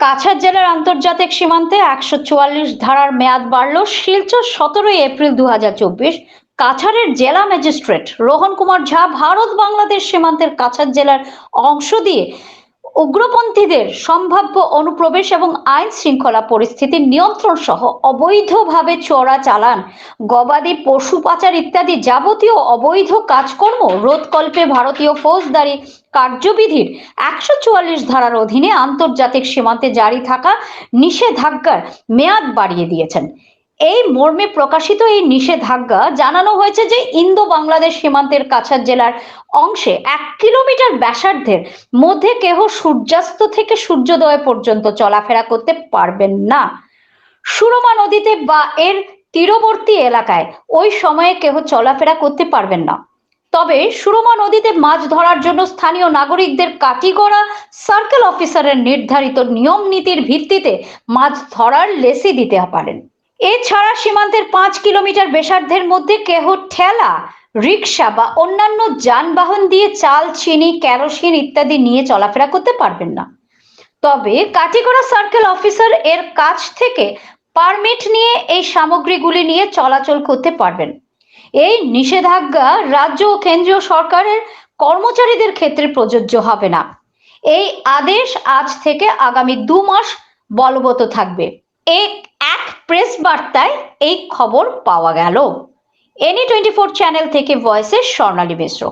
কাছাড় জেলার আন্তর্জাতিক সীমান্তে একশো চুয়াল্লিশ ধারার মেয়াদ বাড়ল। শিলচর সতেরোই এপ্রিল দু কাছাড়ের জেলা ম্যাজিস্ট্রেট রোহন কুমার ঝা ভারত বাংলাদেশ সীমান্তের কাছাড় জেলার অংশ দিয়ে উগ্রপন্থীদের সম্ভাব্য অনুপ্রবেশ এবং আইন শৃঙ্খলা পরিস্থিতি নিয়ন্ত্রণ সহ অবৈধভাবে চোরা চালান, গবাদি পশু পাচার ইত্যাদি যাবতীয় অবৈধ কাজকর্ম রোধকল্পে ভারতীয় ফৌজদারি কার্যবিধির একশো চুয়াল্লিশ ধারার অধীনে আন্তর্জাতিক সীমান্তে জারি থাকা নিষেধাজ্ঞার মেয়াদ বাড়িয়ে দিয়েছেন। এই মর্মে প্রকাশিত এই নিষেধাজ্ঞা জানানো হয়েছে যে ইন্দো বাংলাদেশ সীমান্তের কাছাড় জেলার অংশে এক কিলোমিটার ব্যাসার্ধের মধ্যে কেহ সূর্যাস্ত থেকে সূর্যোদয় পর্যন্ত চলাফেরা করতে পারবেন না। সুরমা নদীতে বা এর তীরবর্তী এলাকায় ওই সময়ে কেহ চলাফেরা করতে পারবেন না। তবে সুরমা নদীতে মাছ ধরার জন্য স্থানীয় নাগরিকদের কাটিগড়া সার্কেল অফিসারের নির্ধারিত নিয়ম নীতির ভিত্তিতে মাছ ধরার লেসি দিতে পারেন। এছাড়া সীমান্তের পাঁচ কিলোমিটার বেসার্ধের মধ্যে কেহ ঠেলা রিক্সা বা অন্যান্য যানবাহন দিয়ে চাল, চিনি, কেরোসিন ইত্যাদি নিয়ে চলাফেরা করতে পারবেন না। তবে কাটিগড়া সার্কেল অফিসার এর কাছ থেকে পারমিট নিয়ে এই সামগ্রীগুলি নিয়ে চলাচল করতে পারবেন। এই নিষেধাজ্ঞা রাজ্য ও কেন্দ্রীয় সরকারের কর্মচারীদের ক্ষেত্রে প্রযোজ্য হবে না। এই আদেশ আজ থেকে আগামী দু মাস বলবৎ থাকবে। এক এক প্রেস বার্তায় এই খবর পাওয়া গেল। এনি টোয়েন্টি ফোর চ্যানেল থেকে ভয়েসের স্বর্ণালী মিশ্র।